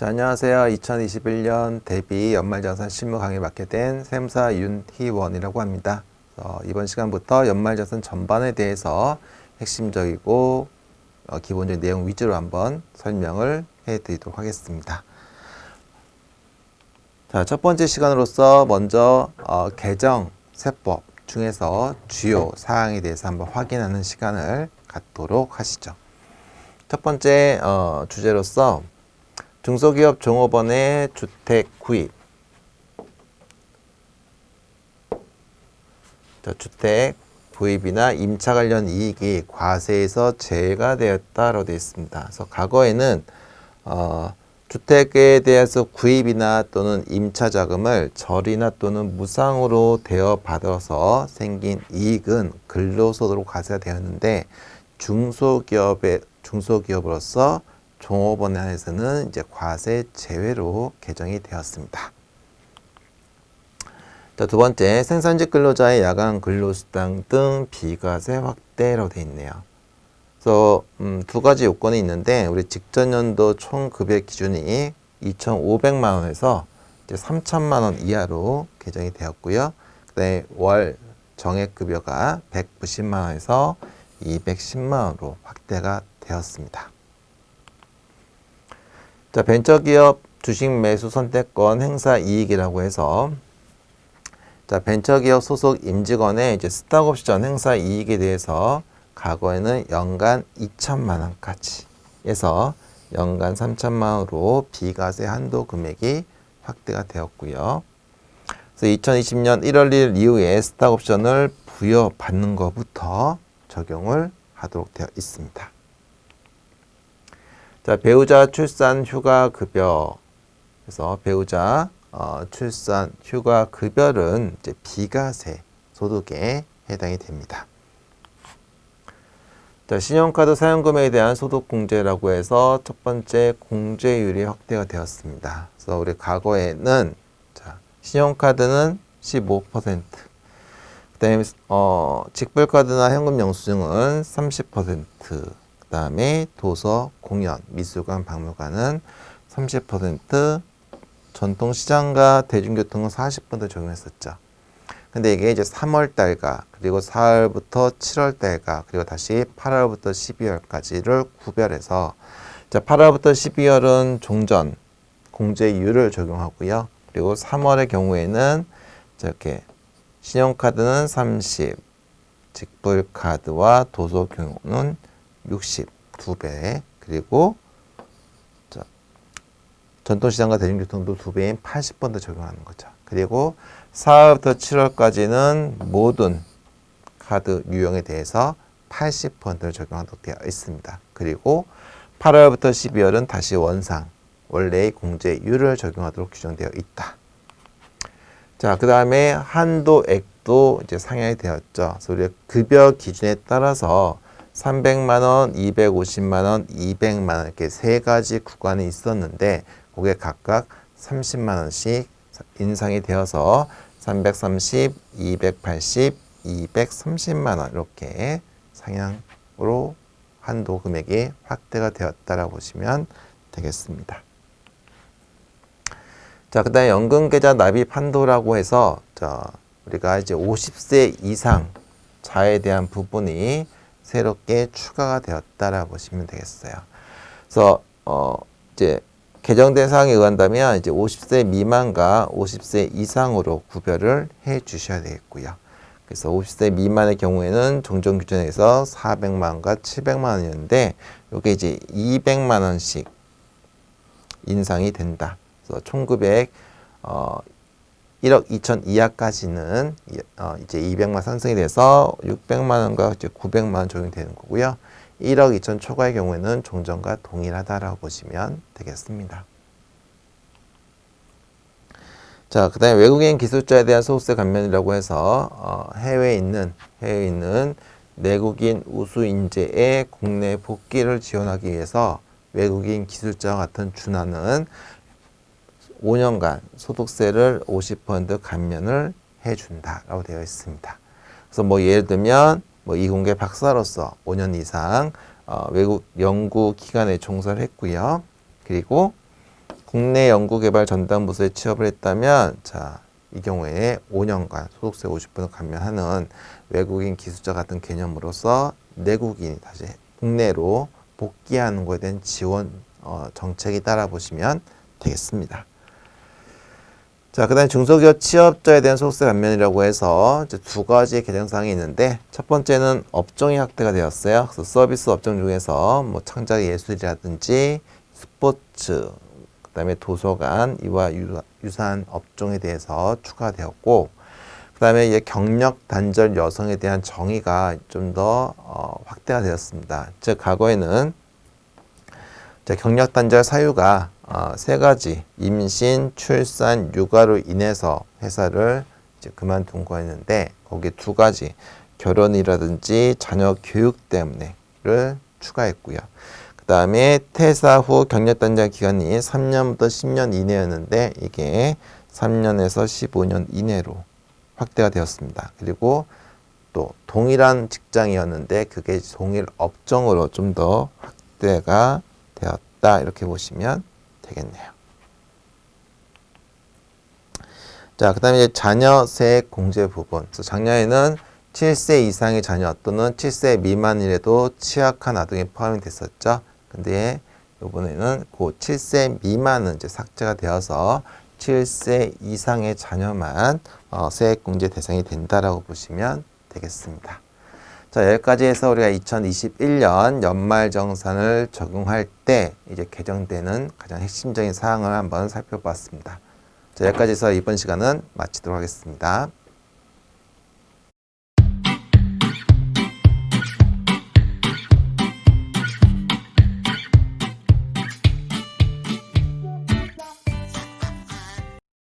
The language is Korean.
자, 안녕하세요. 2021년 대비 연말자산 실무 강의 맡게 된 샘사 윤희원이라고 합니다. 어, 이번 시간부터 연말자산 전반에 대해서 핵심적이고 어, 기본적인 내용 위주로 한번 설명을 해드리도록 하겠습니다. 자, 첫 번째 시간으로서 먼저 어, 개정 세법 중에서 주요 사항에 대해서 한번 확인하는 시간을 갖도록 하시죠. 첫 번째 어, 주제로서 중소기업 종업원의 주택 구입 자, 주택 구입이나 임차 관련 이익이 과세에서 제외가 되었다라고 되어 있습니다. 그래서 과거에는 어, 주택에 대해서 구입이나 또는 임차 자금을 절이나 또는 무상으로 대여 받아서 생긴 이익은 근로소득으로 과세가 되었는데 중소기업의 중소기업으로서 종업원에 한해서는 이제 과세 제외로 개정이 되었습니다. 자, 두 번째, 생산직 근로자의 야간 근로수당 등 비과세 확대로 되어 있네요. 그래서 음, 두 가지 요건이 있는데 우리 직전 연도 총 급여 기준이 2,500만 원에서 이제 3천만 원 이하로 개정이 되었고요. 그다음에 월 정액 급여가 190만 원에서 210만 원으로 확대가 되었습니다. 자, 벤처기업 주식 매수 선택권 행사 이익이라고 해서 자, 벤처기업 소속 임직원의 이제 스탁옵션 행사 이익에 대해서 과거에는 연간 2천만 원까지 해서 연간 3천만 원으로 비과세 한도 금액이 확대가 되었고요. 그래서 2020년 1월 1일 이후에 스탁옵션을 부여받는 것부터 적용을 하도록 되어 있습니다. 자, 배우자 출산 휴가 급여. 그래서 배우자 어, 출산 휴가 급여는 이제 비과세 소득에 해당이 됩니다. 자, 신용카드 사용금액에 대한 소득 공제라고 해서 첫 번째 공제율이 확대가 되었습니다. 그래서 우리 과거에는 자, 신용카드는 15%, 그다음에 어, 직불카드나 현금 영수증은 30%, 그 그다음에 도서, 공연, 미술관, 박물관은 30% 전통시장과 대중교통은 40% 적용했었죠. 근데 이게 이제 3월 달과 그리고 4월부터 7월 달과 그리고 다시 8월부터 12월까지를 구별해서 자 8월부터 12월은 종전 공제 이유를 적용하고요. 그리고 3월의 경우에는 이렇게 신용카드는 30, 직불카드와 도서교육은 62배 그리고 자, 전통시장과 대중교통도 2배인 80번도 적용하는 거죠. 그리고 4월부터 7월까지는 모든 카드 유형에 대해서 80번을 적용하도록 되어 있습니다. 그리고 8월부터 12월은 다시 원상 원래의 공제율을 적용하도록 규정되어 있다. 자, 그 다음에 한도액도 이제 상향이 되었죠. 그래서 우리가 급여 기준에 따라서 300만 원, 250만 원, 200만 원 이렇게 세 가지 구간이 있었는데 그게 각각 30만 원씩 인상이 되어서 330, 280, 230만 원 이렇게 상향으로 한도 금액이 확대가 되었다라고 보시면 되겠습니다. 자, 그다음에 연금 계좌 납입 한도라고 해서 저 우리가 이제 50세 이상 자에 대한 부분이 새롭게 추가가 되었다라고 보시면 되겠어요. 그래서 어 이제 개정된 사항에 의한다면 이제 50세 미만과 50세 이상으로 구별을 해 주셔야 되겠고요. 그래서 50세 미만의 경우에는 종전 규정에서 400만 원과 700만 원이었는데 이게 이제 200만 원씩 인상이 된다. 그래서 총 금액 어 1억 2천 이하까지는 어 이제 200만 상승이 돼서 600만 원과 이제 900만 원 적용되는 거고요. 1억 2천 초과의 경우에는 종전과 동일하다라고 보시면 되겠습니다. 자, 그 다음에 외국인 기술자에 대한 소득세 감면이라고 해서 어, 해외에 있는 해외에 있는 내국인 우수 인재의 국내 복귀를 지원하기 위해서 외국인 기술자와 같은 준하는 5년간 소득세를 50% 감면을 해준다라고 되어 있습니다. 그래서 뭐 예를 들면 뭐 이공계 박사로서 5년 이상 어, 외국 연구 기관에 종사를 했고요. 그리고 국내 연구개발 전담 부서에 취업을 했다면 자, 이 경우에 5년간 소득세 50%를 감면하는 외국인 기술자 같은 개념으로서 내국인이 다시 국내로 복귀하는 것에 대한 지원 어, 정책이 따라 보시면 되겠습니다. 자, 그 다음에 중소기업 취업자에 대한 소득세 감면이라고 해서 이제 두 가지 개정사항이 있는데, 첫 번째는 업종이 확대가 되었어요. 그래서 서비스 업종 중에서 뭐 창작 예술이라든지 스포츠, 그 다음에 도서관, 이와 유- 유사한 업종에 대해서 추가되었고, 그 다음에 이제 경력 단절 여성에 대한 정의가 좀 더 어, 확대가 되었습니다. 즉, 과거에는 자, 경력 단절 사유가 어, 세 가지 임신, 출산, 육아로 인해서 회사를 이제 그만둔 거였는데 거기 두 가지 결혼이라든지 자녀 교육 때문에를 추가했고요. 그 다음에 퇴사 후 경력 단절 기간이 3년부터 10년 이내였는데 이게 3년에서 15년 이내로 확대가 되었습니다. 그리고 또 동일한 직장이었는데 그게 동일 업종으로 좀 더 확대가 되었다 이렇게 보시면 되겠네요. 자, 그 다음에 이제 자녀 세액 공제 부분. 작년에는 7세 이상의 자녀 또는 7세 미만이라도 취약한 아동이 포함이 됐었죠. 근데 이번에는 그 7세 미만은 이제 삭제가 되어서 7세 이상의 자녀만 어, 세액 공제 대상이 된다라고 보시면 되겠습니다. 자, 여기까지 해서 우리가 2021년 연말 정산을 적용할 때 이제 개정되는 가장 핵심적인 사항을 한번 살펴봤습니다. 자, 여기까지 해서 이번 시간은 마치도록 하겠습니다.